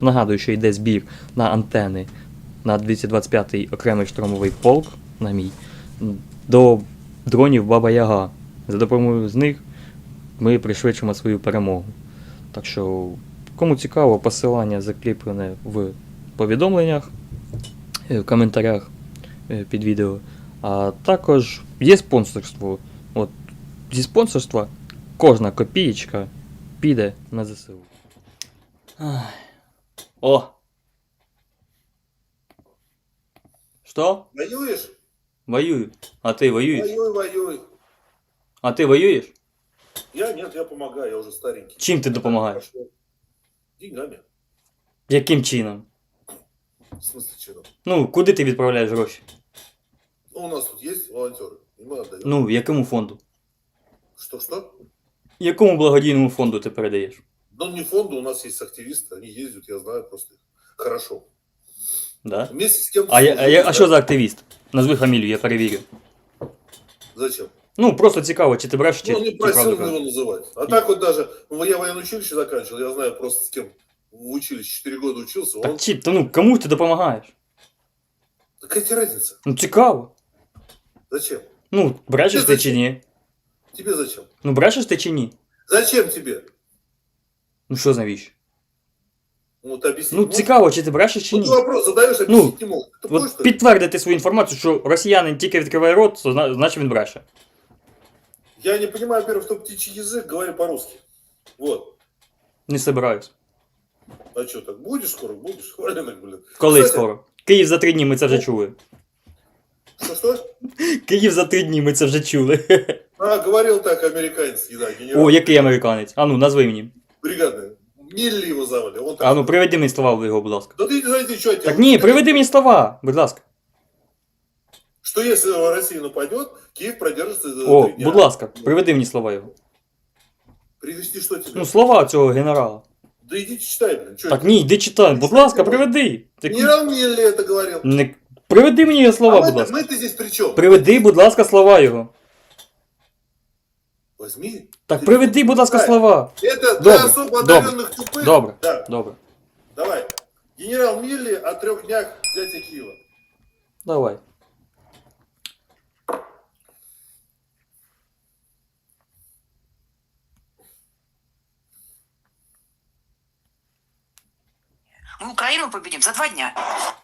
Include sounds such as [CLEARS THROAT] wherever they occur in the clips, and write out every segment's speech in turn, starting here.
Нагадую, що йде збір на антени на 225-й окремий штурмовий полк на мій до дронів Баба Яга. За допомогою з них ми пришвидшимо свою перемогу. Так що, кому цікаво, посилання закріплене в повідомленнях, е, в коментарях е, під відео. А також є спонсорство. От, зі спонсорства кожна копієчка піде на ЗСУ. Ай. О! Что? Воюешь? Воюю. А ты воюешь? Воюй, воюй. А ты воюешь? Я нет, я помогаю, я уже старенький. Чим ти допомагаєш? Хорошо. Деньгами. Яким чином? В смысле, чином? Ну, куди ти відправляєш гроші? Ну, у нас тут есть волонтеры, и мы отдаем. Ну, якому фонду? Что-что? Якому благодійному фонду ти передаєш? Ну, не фонду, у нас есть активисты, они ездят, я знаю просто их. Хорошо. Да? Вместе с кем А, я, а, я, а що за активіст? Назви фамілію, я перевірю. Зачем? Ну, просто цікаво, чи ти бреш, чи, ну, не чи просил правду его кажеш. называть. А так вот даже, ну, я военное училище заканчивал, я знаю просто с кем в училище 4 года учился. Он... Так чи, та ну, кому ти допомагаєш? Какая тебе разница? Ну, цікаво. Зачем? Ну, брешеш Ти ти зачем? чи ні? Тебе зачем? Ну, брешеш ти чи ні? Зачем тебе? Ну, що навіщо? Ну, ты объясни. Ну, можешь? цікаво, чи ти брешеш чи Ну, ні? ты вопрос задаешь, Ну, объяснить не мог. Ты тупой, От что ли? підтвердити свою інформацію, що росіянин тільки відкриває рот, то зна- значить він бреше. Я не понимаю, во-первых, кто птичий язык, говори по-русски. Вот. Не собираюсь. А что, так будешь скоро? Будешь? [LAUGHS] Валенок, блин. Коли Кстати, скоро? Київ за три дні ми це вже чули. Что-что? Київ за три дні ми це вже чули. А, говорил так американец, да, генерал. О, який американець? А ну, назви мені. Бригадный. Милли его звали. Он так... А ну, приведи мені слова в його, будь ласка. Да ты не знаете, что Так ні, приведи мені слова, будь ласка. Что если Россия нападет, Киев продержится за О, три дня. будь ласка, приведи мені слова його. Привести что тебе? Ну, слова цього генерала. Да идите читай, блин. Чё Так это? ні, йди читай, будь ласка, приведи. Так, Генерал Милли это говорил. не... Приведи мені його слова, а будь мы, ласка. мы-то здесь при чем? Приведи, будь ласка, слова його. Возьми. Так Ты- приведи, будь ласка, Читай. слова. Это Добре, для особо добре, одаренных тупых. Добре, Да, добре. давай. Генерал Милли о трех днях взятия Киева. Давай. Мы Украину победим за два дня.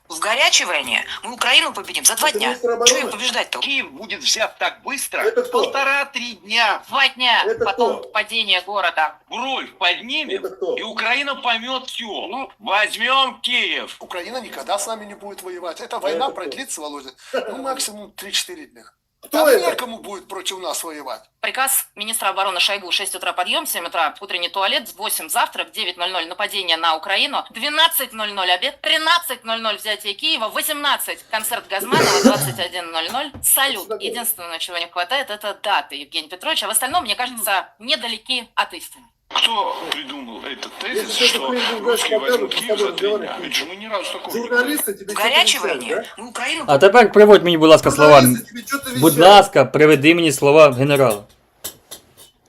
В горячей войне мы Украину победим за два Это дня. министр обороны? Чего им побеждать-то? Киев будет взят так быстро, Это кто? полтора-три дня. Два дня, Это потом кто? падение города. Бровь поднимем, Это кто? и Украина поймет все. Ну, возьмем Киев. Украина никогда с нами не будет воевать. Эта война это кто? продлится, Володя, ну максимум 3-4 дня. Кто Там это? некому будет против нас воевать. Приказ министра обороны Шойгу 6 утра подъем, 7 утра утренний туалет, 8 завтрак, 9.00 нападение на Украину, 12.00 обед, 13.00 взятие Киева, 18 концерт Газманова, 21.00 салют. Единственное, чего не хватает, это даты, Евгений Петрович, а в остальном, мне кажется, недалеки от истины. Кто придумал этот тезис, Если что кто-то придумал, русские знаешь, возьмут покажут, Киев за с тобой три дня? разговаривать. Ведь же мы ни разу такого не Журналисты тебе В что-то горячей вещают, войне да? мы Украину А тепер приводь мені, будь ласка, слова. Журналисты тебе что-то Будь вещают. ласка, приведи мені слова генерала.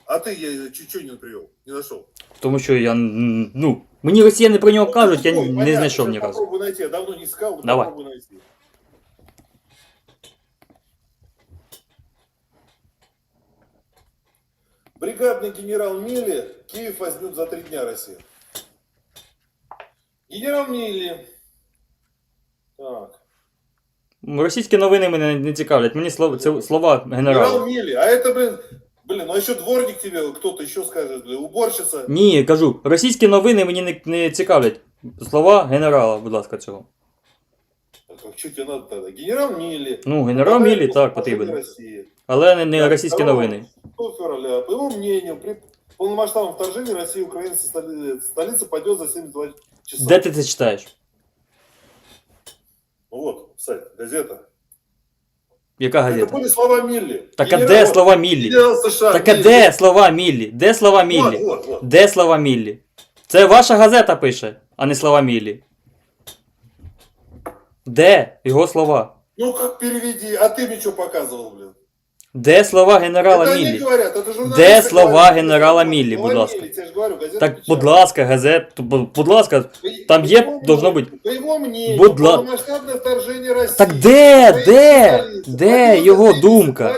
А ты я чуть-чуть не привел, не нашел. Тому що я. м, Ну, мені росіяни про нього кажуть, я Ну, не понятно, знайшов сейчас ні разу. Попробуй найти, я давно не искал, Давай. попробуй найти. Бригадный генерал Милли, Киев возьмет за три дня Россия. Генерал Милли. Так. Російські новини мене не цікавлять. Мені слова, це слова Генерал генерала. Милли. А это, блин, блин, ну а еще дворник тебе, кто-то еще скажет, блин, уборщица. Ні, кажу, російські новини мені не, не цікавлять. Слова генерала, будь ласка, цього. Что тебе надо тогда? Генерал Милли. Ну, генерал Мілі так потрібен. России. Але не, не російські новини. 6 февраля. По его мнению, при полномасштабном вторжении России и Украины со столи- столица пойдет за 72 часа. Де ти це читаєш? Ну вот, сайт, газета. Яка Это газета? были слова Милли. Так а Генерал- де слова Міллі? Генерал США. Так а Милли. де слова Міллі? Де слова Вот, Міллі? вот, вот. Де слова Міллі? Це ваша газета пише, а не слова Міллі. Де його слова? Ну как переведи, а ты мне что показывал, блин? Де слова генерала Міллі? Де слова генерала Міллі, будь ласка? Так, будь ласка, газет, будь ласка, там є, должно бути. Будь ласка. Так де? Де? Де його думка?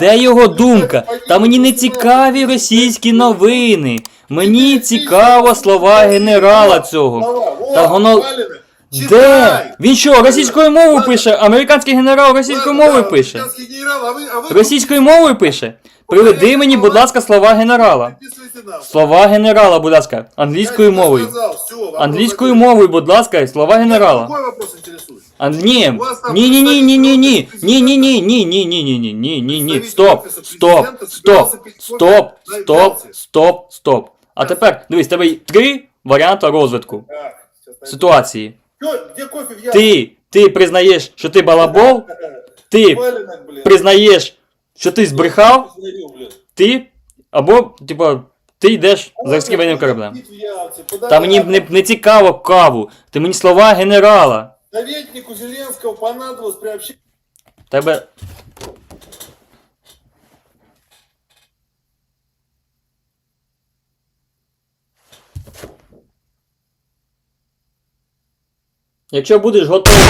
Де його думка? Та мені не цікаві російські новини. Мені цікаво слова генерала цього. Та воно. Де? читай. Він що, російською мовою Ладно. пише? Американський генерал російською Ладно, мовою да, пише? американский генерал, а вы- а вы Російською мовою пише? Приведи мені, будь ласка, слова генерала. Записывайте нам. Слова генерала, будь ласка, англійською Я тебе мовою. сказал, всё, вопрос Англійською закрыт. мовою, будь ласка, слова Меня генерала. Другой вопрос интересует. А, ні, У вас там ні, ні, ні, ні, ні, ні, представитель ні, ні, ні, ні, ні, ні, ні, ні, ні, ні, ні, Представитель стоп, Офиса стоп, Президента стоп, собирался пить кофе стоп, на стоп, Ялте. стоп, стоп. А тепер, дивись, в тебе є три варіанти розвитку Так, сейчас найду. ситуації. Чё, Где кофе в ты Ти, ти признаєш, що ти балабол, ти Валенок, блин. признаєш, що ти збрехав, Позвонил, блин. ти, або, типа, ти йдеш за різким корабля. кораблем. Пить в Ялте, подавай. Та мені не, не цікаво каву, ти мені слова генерала. Советнику Зеленского понадобилось приобщить Тебе. Якщо будеш готовий.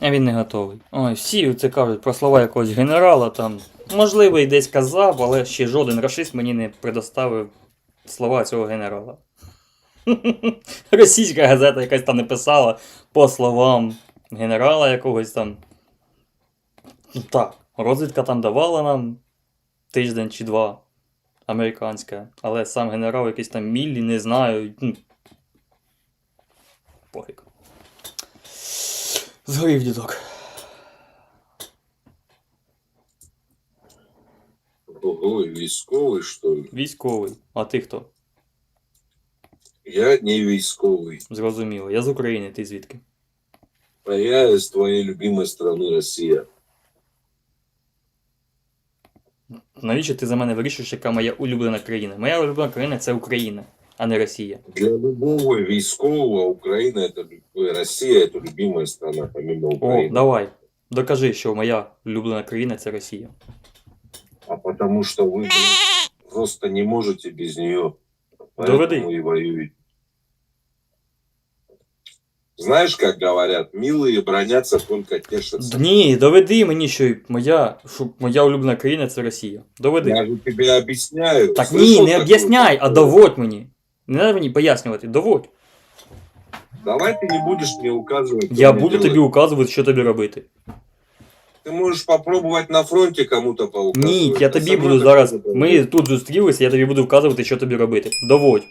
А він не готовий. Ой, всі це кажуть про слова якогось генерала там. Можливо, і десь казав, але ще жоден рашист мені не предоставив слова цього генерала. [LAUGHS] Російська газета якась там написала по словам генерала якогось там. Так, розвідка там давала нам тиждень чи два американська, але сам генерал якийсь там Міллі, не знаю. Ну, пофіг. Згорів дідок. Ого, військовий, що ли? Військовий. А ти хто? Я не військовий, Зрозуміло. Я з України, ти звідки? а я з твоєї любимої страны Росія. Навіщо ти за мене вирішуєш, яка моя улюблена країна? Моя улюблена країна це Україна, а не Росія. Для любого військового Україна это лю- Росія это любимая страна, помимо О, України. давай. Докажи, що моя улюблена країна це Росія. А потому что вы блин, просто не можете без нее. Доведи. Поэтому и воюете. Знаешь, как говорят, милые бронятся, только тешатся. Ні, доведи мені, що моя, що моя улюблена країна це Росія. Доведи. Я же тебе объясняю. Так Слышал ні, не такое? об'ясняй, а доводь мені. Не треба мені пояснювати, доводь. Давай ты не будешь мне указывать. Я что мне буду делать. тобі указувати, що тобі робити. Ты можешь попробовать на фронте кому-то поуказывать. Ні, я а тобі со мной буду такого зараз. не Ми тут зустрілися, я тобі буду вказувати, що тобі робити. Доводь.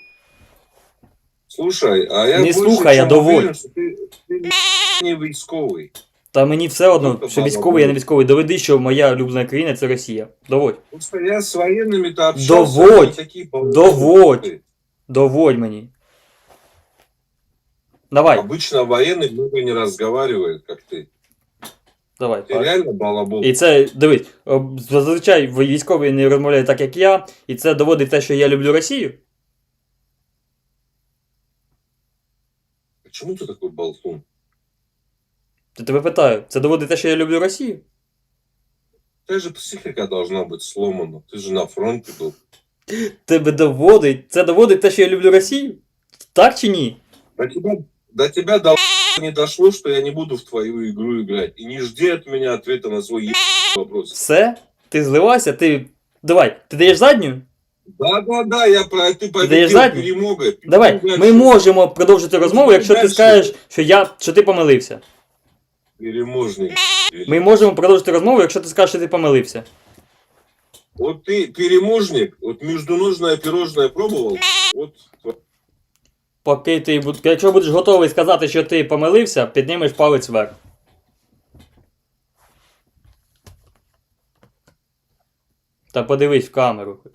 Слушай, а я Не больше слухай, а чем доводь. уверен, что ты, ты не військовий. Та мені все одно, Ну, то що мало військовий, я не буде. військовий. Доведи, що моя улюблена країна це Росія. Доводь. Просто я с военными-то общался. Доводь, они такие болтуны. доводь. Доводь мені. Давай, Обычно военный много не разговаривает, как ты. давай. Ты реально балабол. І це, дивись, о, зазвичай військові не розмовляють так, як я, і це доводить те, що я люблю Росію. Почему ты такой болтун? То тебе питаю, це доводить те, що я люблю Росію? У тебя же психика должна быть сломана. Ты же на фронте был. Тебе доводить, це доводить те, що я люблю Росію? Так чи ні? До тебя, до тебя до [LAUGHS] не дошло, что я не буду в твою игру играть. И не жди от меня ответа на свой ебаный вопрос. Все? Ти зливайся, ти. Давай, ти даєш задню? Да-да-да, я про даешь победил заднюю? перемога. Давай, ми можемо продовжити розмову, якщо ти скажеш, що я що ти помилився. Переможник. Ми можемо продовжити розмову, якщо ти скажеш, що ти помилився. Вот ты переможник, вот междуножное пирожное пробовал? Вот Поки ти якщо будеш готовий сказати, що ти помилився, піднімеш палець вверх. Та подивись в камеру хоч.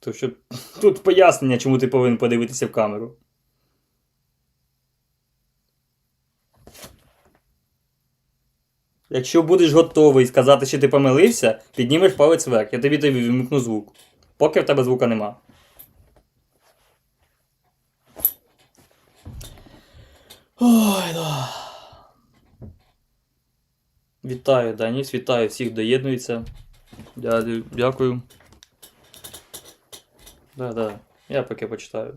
То що тут пояснення, чому ти повинен подивитися в камеру. Якщо будеш готовий сказати, що ти помилився, піднімеш палець вверх, я тобі тобі вимкну звук. Поки в тебе звука нема. Ой, да. Вітаю, Даніс, вітаю всіх доєднується. Дякую. Да, да. Я поки почитаю.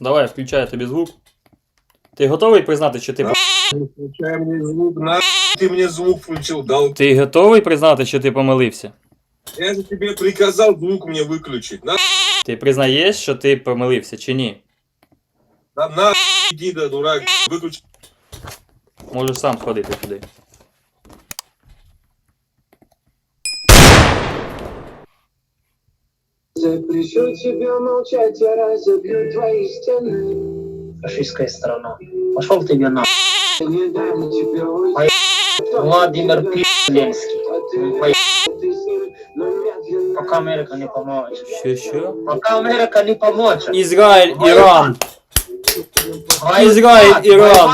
Давай, включаю тобі звук. Ти готовий признати, що ти. Да. Включай мне звук, на ты мне звук включил, дал. Ти готовий признати, що ти помилився? Я же тебе приказал звук мне выключить. На, Ти признаєш, що ти помилився чи ні? на, на иди, да, дурак, выключи. Можеш сам сходити туди. Запрещу тебе молчать, я разобью твои стены. фашистская страна. Пошел ты на Не дам тебе уйти. Владимир Пи***ленский. А ты с ним, но медленно. Пока Америка не поможет. Що що? Пока Америка не поможет. Ізраїль, Іран! Воевать, Израиль, Иран.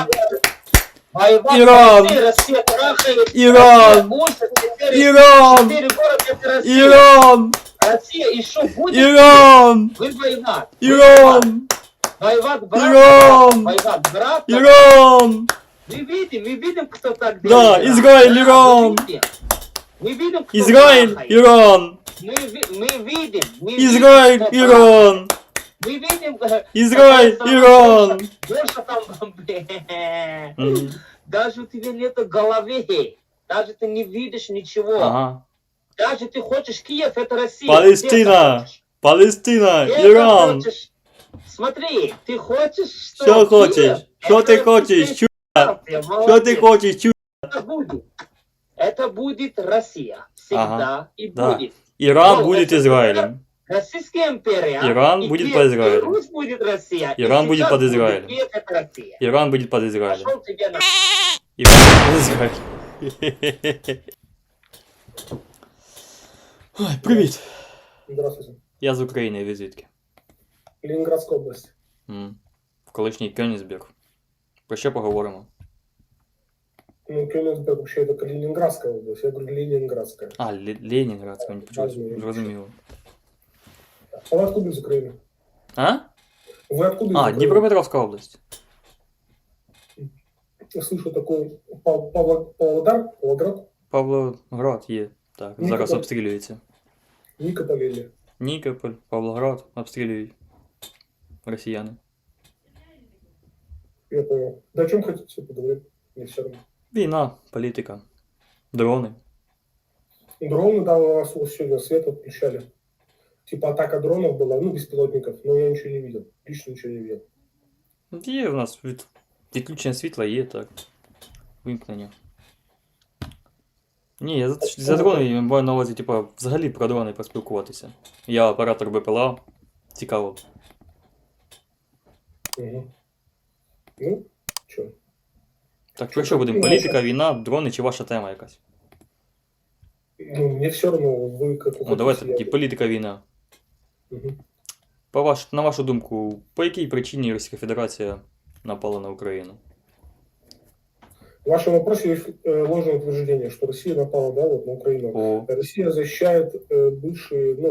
Воевать, Иран. Россия, Россия трахает. Иран. Больше четыре- Иран! четыре города это Россия. Иран! Россия еще будет Иран! вы воевать. Иран! Воевать, брат. Иран! Воевать, брат. Иран! Мы видим, мы видим, кто так Да, делает. Израиль, Да, Иран. мы видим. Мы видим, кто Израиль, трахает. Иран! Мы, ви- мы видим. Мы Израиль, видим, кто Иран! мы видим... Э, Изрой, Ирон! Больше там... Даже у тебя нет головы, даже ты не видишь ничего. Ага. Даже ты хочешь Киев, это Россия. Палестина! Палестина! Иран! Смотри, ты хочешь, что... Что хочешь? Что ты хочешь, чудо? Что ты хочешь, чудо? Это будет. Это будет Россия. Всегда и будет. Иран будет Израилем. Российская империя. Иран и будет Киев, под и Израилем. Русь будет Россия. и Иран будет сейчас под Израилем. Киев это Россия. Иран будет под Израилем. Пошел тебе на... Иран будет под Израилем. [LAUGHS] Ой, привіт. Здравствуйте. Я з України, ви звідки? Ленинградская область. М. В колишній Кёнігсберг. Про що поговоримо? Ну, Кёнигсберг вообще это Калининградская область. Я говорю Ленинградская. А, Ле- Ленінградська, не почув. Розумію. Зрозуміло. А вы откуда из Украины? А? Вы откуда из А, Украины? Дніпропетровська область. Я слышу такой Пав- Павло- Павлодар, Павлоград, Павлоград є. Так, Ні, зараз так. обстрілюється. Никополь или... Нікополь, Павлоград обстрілюють. Росіяни. Я понял. Да о чем хотите поговорить? Мне все равно. Війна, політика, дрони. Дроны, да, у нас вот сегодня свет отключали. Типа атака дронов была, ну, беспилотников, но я ничего не видел. Лично ничего не видел. Є в нас від... відключення світла, є так. Вимкнення. Ні, я за, за дрони я маю на увазі, типа, взагалі про дрони поспілкуватися. Я оператор БПЛА. Цікаво. Угу. Ну, что? Так про що будемо? Політика, війна, дрони чи ваша тема якась? Ну, мне все равно, вы как Ну давайте тоді політика, війна. Мгм. По ваш, на вашу думку, по якій причині Російська Федерація напала на Україну? В вашем вопросе есть э, ложное утверждение, что Россия напала, да, вот на Украину. О, Россия защищает э, бывшие, ну,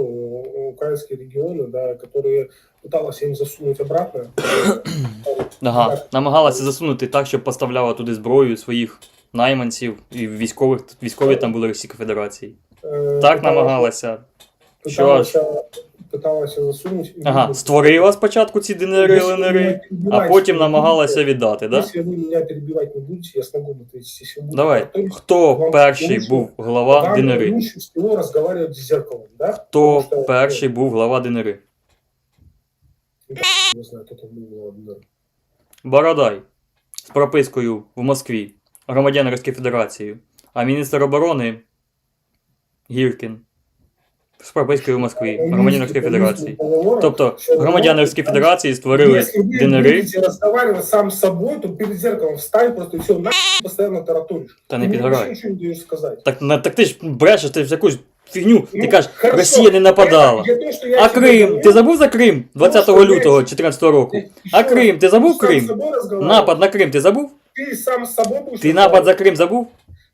украинские регионы, да, которые пыталась им засунуть обратно. [CLEARS THROAT] ага, Так. намагалася засунути так, щоб поставляла туди зброю своїх найманців і військових, військові там були Російської Федерації. Э, Так пыталась- намагалася. Що Пыталась, аж? пыталась засунуть. Ага, створила спочатку ці ДНР, Если вы ЛНР, меня а перебивать потім не намагалася будете, віддати, да? Если вы меня перебивать не будете, я смогу ответить. Если вы будете Давай, повторить, хто вам перший лучше- був глава вам ДНР? лучше всего разговаривать с зеркалом, да? Хто Потому что, перший був глава ДНР? ну, Не знаю, кто там был глава ДНР. Бородай з пропискою в Москві, громадян Російської Федерації, а міністр оборони Гіркін з пропискою в Москві, громадян Російської Федерації. Тобто громадяни Російської Федерації створили Если вы ДНР, будете разговаривать сам с собой, то перед зеркалом встань просто и все, на постоянно тараторишь. Та не Ты мне підгорай. вообще ничего не даешь сказать. Так, на- так ти ж брешеш, ти ж якусь фігню. Ти Ну, кажеш, хорошо. Росія не нападала. Я- я то, что я А тебе Крим, говорю, ти забув за Крим 20 Ну, що лютого я- 2014 року? ты А еще Крим, ти забув сам с Крим? собой разговариваешь? Напад на Крим ти забув? Ты сам с собой будешь Ти напад за Крим забув?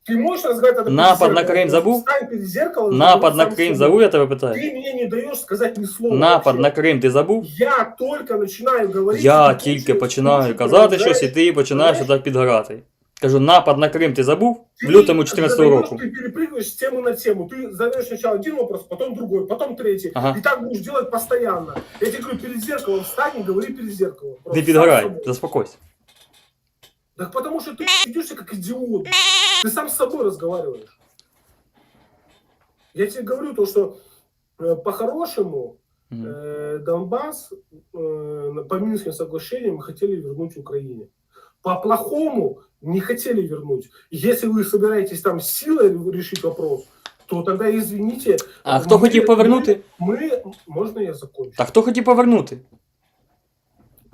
Ты можешь разговаривать тогда Напад перед на зеркалом? Крым забыл? Встань перед зеркалом и Напад говори на сам Крим с забув, собой. я тебе питаю? Ты мне не даешь сказать ни слова. Напад вообще. на Крим ти забув? Я только начинаю говорить. Я и ты тільки тут починаю тут казати щось, і продолжаешь. ти починаєш Знаєш? отак підгорати. Кажу, напад на Крим ти забув в Ты лютому 14 задаешь, року. Ты перепрыгиваешь с темы на тему. Ты задаешь сначала один вопрос, потом другой, потом третий. Ага. И так будешь делать постоянно. Я тебе говорю, перед зеркалом встань и говори перед зеркалом. Не Просто підгорай, сам с собой. заспокойся. Так потому что ты ведешься как идиот. Ты сам с собой разговариваешь. Я тебе говорю то, что э, по-хорошему э, Донбасс э, по Минским соглашениям хотели вернуть Украине. По-плохому не хотели вернуть. Если вы собираетесь там силой решить вопрос, то тогда извините. А хто мы- хотів повернути? Мы, мы- можно я закончу? Та хто хотів повернути?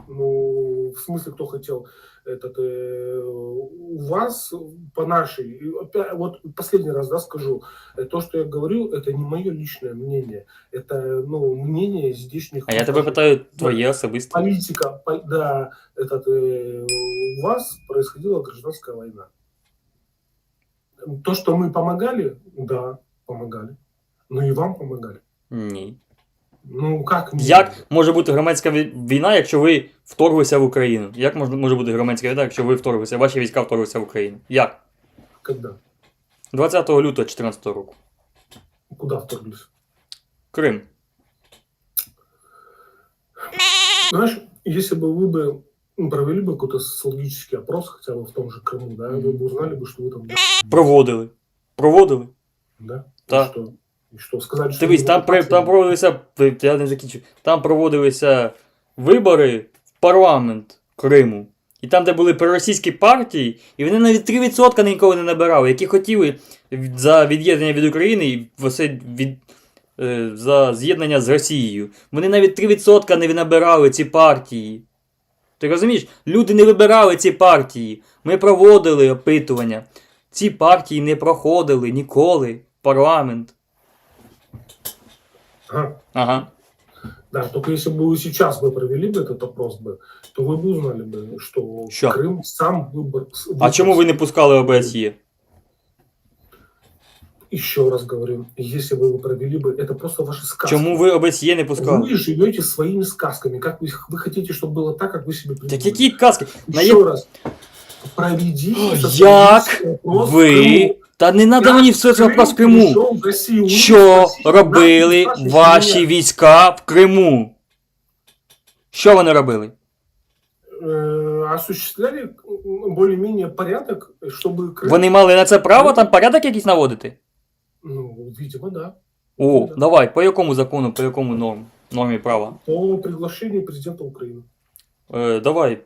Ну, в смысле, кто хотел этот, э, у вас по нашей, опять- вот последний раз, да, скажу, э, то, что я говорю, это не мое личное мнение, это, ну, мнение здешних... А я тебе питаю твоє особисте. Политика, по- да, этот, э, у вас происходила гражданская война. То, что мы помогали, да, помогали, но и вам помогали. Ні. Ну, как? нет? Як може бути громадська вій- війна, якщо ви вторглися в Україну? Як може, може бути громадська війна, якщо ви вторглися, ваші війська вторглися в Україну? Як? Когда? 20 лютого 2014 року. Куда вторглись? Крим. Знаешь, если бы вы бы ну, провели бы какой-то социологический опрос, хотя бы в том же Крыму, да, вы бы узнали бы, что вы там, Проводили. Проводили. да? Да. И Что? И что, сказали, что... Дивись, там, при- там проводилися. Я не закінчу. Там проводилися вибори в парламент Криму. І там, де були проросійські партії, і вони навіть 3% ніколи не набирали, які хотіли від- за від'єднання від України і від, е, за з'єднання з Росією. Вони навіть 3% не набирали ці партії. Ти розумієш? Люди не вибирали ці партії. Ми проводили опитування. Ці партії не проходили ніколи в парламент. Ага. Ага. Да, только если бы вы сейчас бы провели бы этот опрос бы, то вы бы узнали бы, что Что? Крым сам выбор... А чому ви не пускали ОБСЄ? Еще раз говорю, если бы вы провели бы, это просто ваши сказки. Чому ви ОБСЄ не пускали? Вы живете своими сказками, как вы, вы хотите, чтобы было так, как вы себе Так придумали. які казки? На Еще я- раз. Проведите Як социологический опрос в Ви. Крыму. Та не треба мені все це вопрос в Криму. пришел в Россию, Що спросите, робили наши ваші семьи, війська в Криму? Що вони робили? э, осуществляли м, более-менее порядок, чтобы Крым... Вони мали на це право там порядок якийсь наводити? Ну, видимо, да. О, Да. давай, по якому закону, по якому норм, нормі права? По приглашению президента Украины. Е, давай,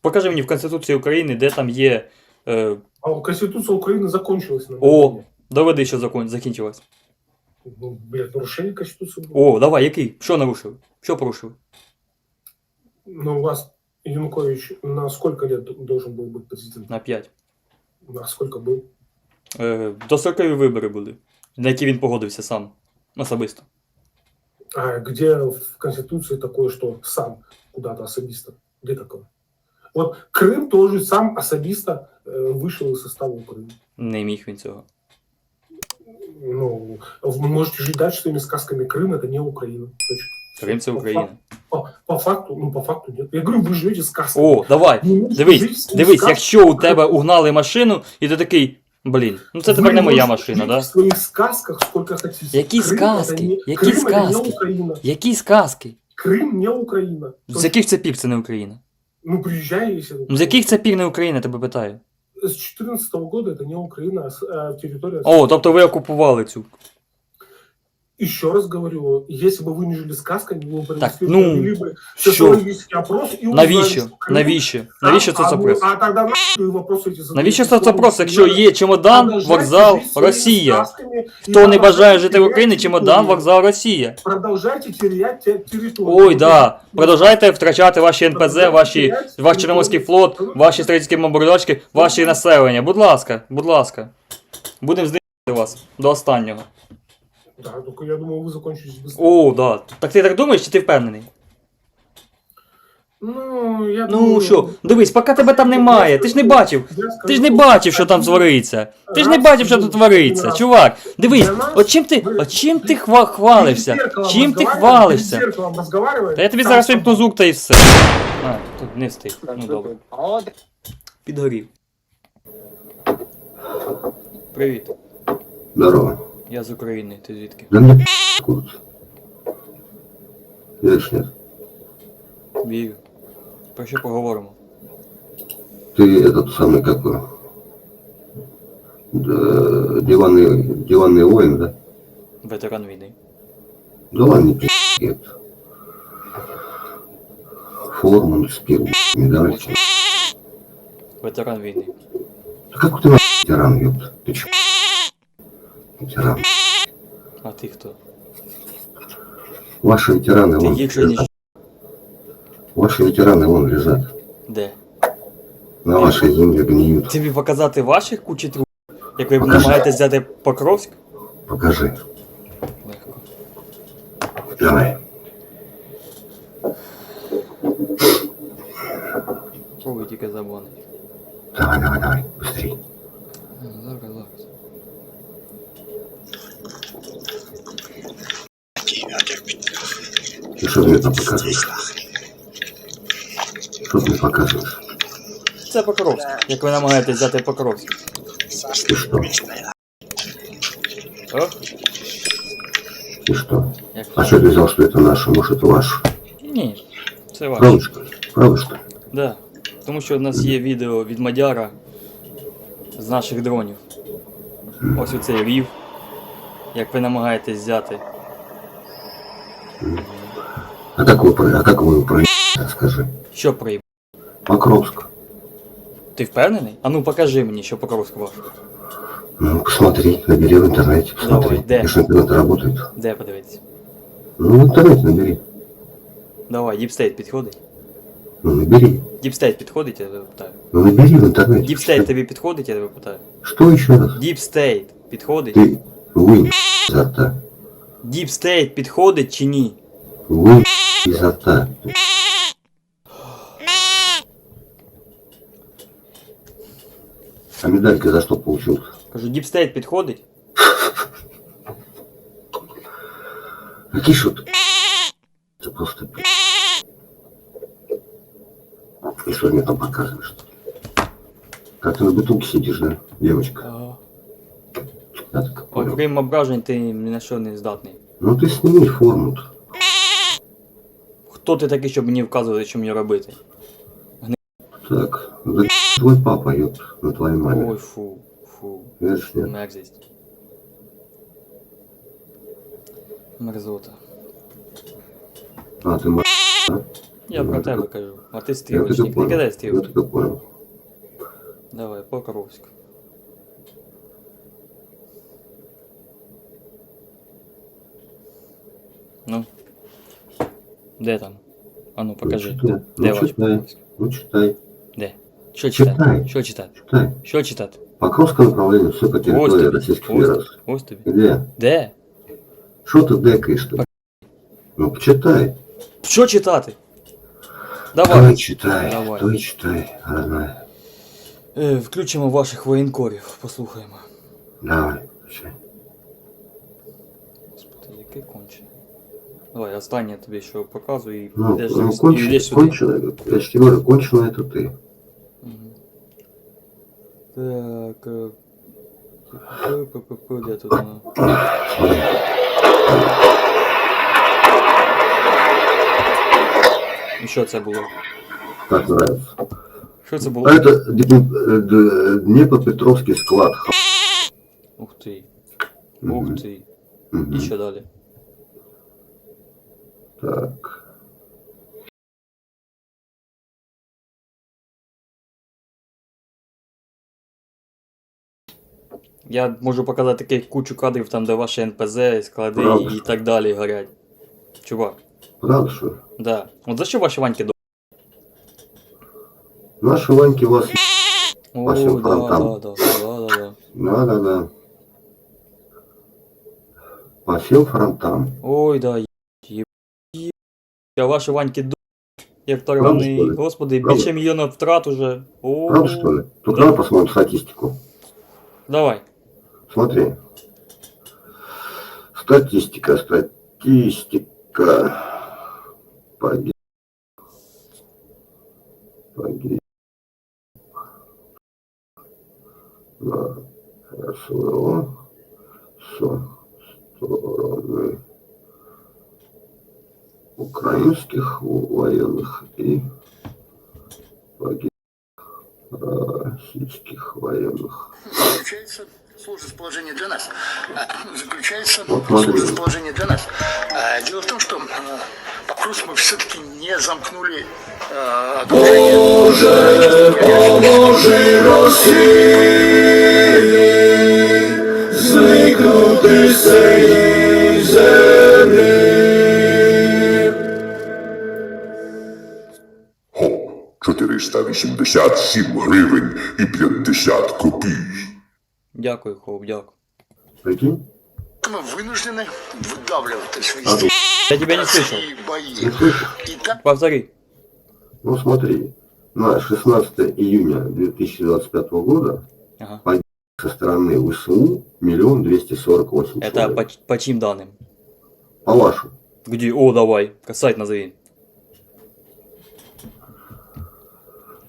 покажи мені в Конституції України, де там є. Е, А Конституция Украины закончилась на О. мгновение. доведи, що закон закінчилось. Ну, блядь, нарушение Конституции было. О, давай, який? Що нарушили? Що порушили? Но у вас Янукович на сколько лет должен был быть президентом? На 5. На сколько был? Е, дострокові вибори були, на які він погодився сам. Особисто. А где в Конституции такое, что сам куда-то особисто? Где такое? Вот Крым тоже сам особисто э, вышел из состава Украины. Не міг він цього. Ну, вы можете жить дальше своими сказками. Крым это не Украина. Точка. Крим це По Україна. факту- По, по факту, ну по факту нет. Я говорю, вы живете сказками. О, давай. Вы можете жить Дивись, своими дивись, сказками. якщо у тебе угнали машину, і ти такий, блін, ну це тепер Вы не моя можете машина, жить да? в своих сказках сколько хотите. Які Крым сказки? это не- Які Крым это не сказки? Украина. Які сказки? Крым не Украина. З яких це пір це не Україна? Ну, приезжай, если... З яких це пір не Україна, тебе питаю? С 2014 года это не Украина, а с- а территория... О, тобто ви окупували цю. Еще раз говорю, если бы вы не жили сказками, вы бы Так, провели ну, бы що? социологический опрос и узнали, Навіщо? что Крым Навіщо? сам- Навіщо це а, запрос? А тогда нахуй вопросы эти задаете? Навіщо це запрос, якщо є чемодан, Продолжайте вокзал, жить своими Росія? сказками и Хто не продолжайте бажає жити в терять Україні, чемодан, территорию. вокзал, Росія. Продолжайте терять те- территорию. Ой, Вот да. это- Продовжайте втрачати ваші НПЗ, ваші, ваш Чорноморський флот, ваші стратегічні бомбардувачки, ваші населення. Будь ласка, будь ласка. Будемо знищувати вас до останнього. Да, только я думаю, вы закончите быстрее. О, да. Так ти так думаєш, чи ти впевнений? Ну, я Ну думаю, що, дивись, поки тебе там немає, ти ж не бачив. я скажу, Ти ж не бачив, що там твориться. Ти ж не бачив, що тут твориться, чувак. Дивись, от чим ти, от чим ти хва- хвалишся? Чим ти хвалишся? Та я тобі зараз вимкну звук та і все. А, тут не встиг. Ну добре. Підгорів. Привіт. Здорово. Я з України, ти звідки? Да мне откуда Веришь, нет? Вірю. Про що поговоримо? Ты этот самый какой? Да, диванный, диванный воин, да? Ветеран війни. Да ладно, не пи***ет. Форму спил, медальки. Ветеран війни. Да как ты на ветеран, ёпта? Ты чё? Ветеран. А ти хто? Ваши ветераны Ти вон гірше ніж. лежат. Ваши ветераны вон лежат. Де? На вашей земле гниют. Тобі показати ваших кучі трупів? Як ви Покажи. намагаєтесь взяти Покровськ? Покажи. Легко. Давай. Пробуй тільки забанить. Давай, давай, давай. Быстрей. Зараз, зараз. Ты что мне там показываешь? Что ты мне показываешь? Це Покровськ. Як ви намагаєтесь взяти Покровськ? Ты что? О? Ты что? Як? А что ты взял, что это наше? Может, это ваше? Ні, це ваше. Правда, что ли? Правда, что ли? Да. Тому що в нас є відео від Мадяра з наших дронів. Ось оцей рів. Як ви намагаєтесь взяти. А как вы, про- а как вы его про... Скажи. Що прийм? Покровск. Ти впевнений? А ну покажи мені, що Покровськ ваш. Ну, посмотри, набери в интернете, посмотри. Давай, да. Если интернет работает. Де подивитися? Ну, в интернете набери. Давай, Діпстейт підходить. Ну, набери. Діпстейт підходить, я тебе питаю. Ну, набери в интернете. Діпстейт тобі підходить, я тебе питаю. Что еще раз? Діпстейт підходить? Ты вынь изо рта. Діпстейт підходить чи ні? Вынь изо рта. А медалька за что получил? Кажу, діпстейт підходить? Какие шутки? Это просто... И что мне там показываешь? Как ты на бутылке сидишь, да, девочка? Ага. Я так понял. Окрім ображень, ти ні на що не здатний. Ну ты сними форму -то. Хто ти такий, щоб мені вказувати, що мені робити? Так, да твой папа, ёпт, на твоей маме. Ой, фу, фу, Видишь, нет? мерзість. Мерзота. А, ты ма... Я Ну, про это тебе как- кажу. А ти Я стрілочник, тебя не понял. кидай Я стрілочник. тебя понял. Давай, Покровськ. Ну. Де там? А ну покажи. читай. Де, Ну, де ваш читай. Ну, читай, Де? Що читати? Читай. Що читати? читай. Що читати? Покровское направление, все по. Российской Ось, Федерации. тобі, ось тобі. Где? Де? Что ты декаешь-то? Ну, почитай. Що читати? Давай, Давай. читай, Давай. то и читай, родная. Е, включимо ваших воєнкорів, послухаємо. Давай, читай. Давай, останнє тобі що показую і Ну, йдеш, ну і кончено, йдеш сюди. кончено, я же тебе говорю, кончено это ты. Мгм. Так. е, п-п-п-п, Де тут воно? Смотри. І що це було? Как нравится. Що це А було? это Днеп- э, Д- Днепропетровский склад. Ух ти, Мгм. ух ти. Мгм. І що далі? Так. Я можу показати таке кучу кадрів там, де ваші НПЗ, склади Правда. і так далі горять. Чувак, Правда, что? ли? да. От за що ваші ваньки до. Наши Ваньки вас... О, По всім да, фронтам. да, да, да, да, да. Да-да-да. По всем фронтам. Ой, да, є, є, є. А ваші ваньки до. як Правда, торганий. що ли? Господи, Правда? більше мільйона втрат уже. О, Правда, что ли? Тут Да. давай посмотрим статистику. Давай. Смотри. Статистика, статистика. Погиб. Погиб. На СВО со стороны украинских военных и погиб российских военных. Заключается сложность положения для нас. А, Заключается Вот сложность положения для нас. А, Дело в том, что а, вопрос мы все-таки не замкнули окружение. Хоп, 487 гривень і 50 копійок. Дякую, Хоуп, дякую. Прикинь? Мы вынуждены выдавливать, есть А Я тебя не слышал. бои. Не слышишь? Так Повтори. Ну смотри, на 16 июня 2025 года Ага. со стороны ВСУ миллион двести сорок восемь Это по, по чьим данным? По вашему. Где? О, давай. Сайт назови.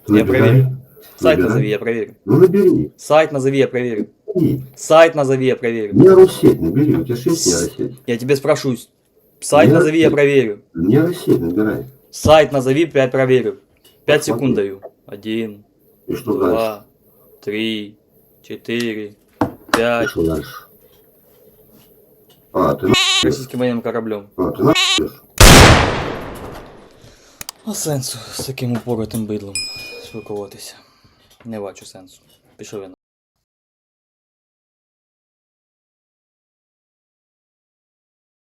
Я проверю. Сайт назови, я проверю. Ну набери. Сайт назови, я проверю. И Сайт назови, я проверю. Нейросеть набери. У тебя же есть нейросеть? Я тебе спрошу. Сайт назови, я проверю. Нейросеть набирай. Сайт назови, пять проверю. Пять Посмотри. секунд даю. Один, И что дальше? два, три, четыре, И пять. что дальше? А, ты на... Російським воєнним кораблем. А, ты на... А сенсу з таким упоротим бидлом спілкуватися. Не бачу сенсу. Пішов на.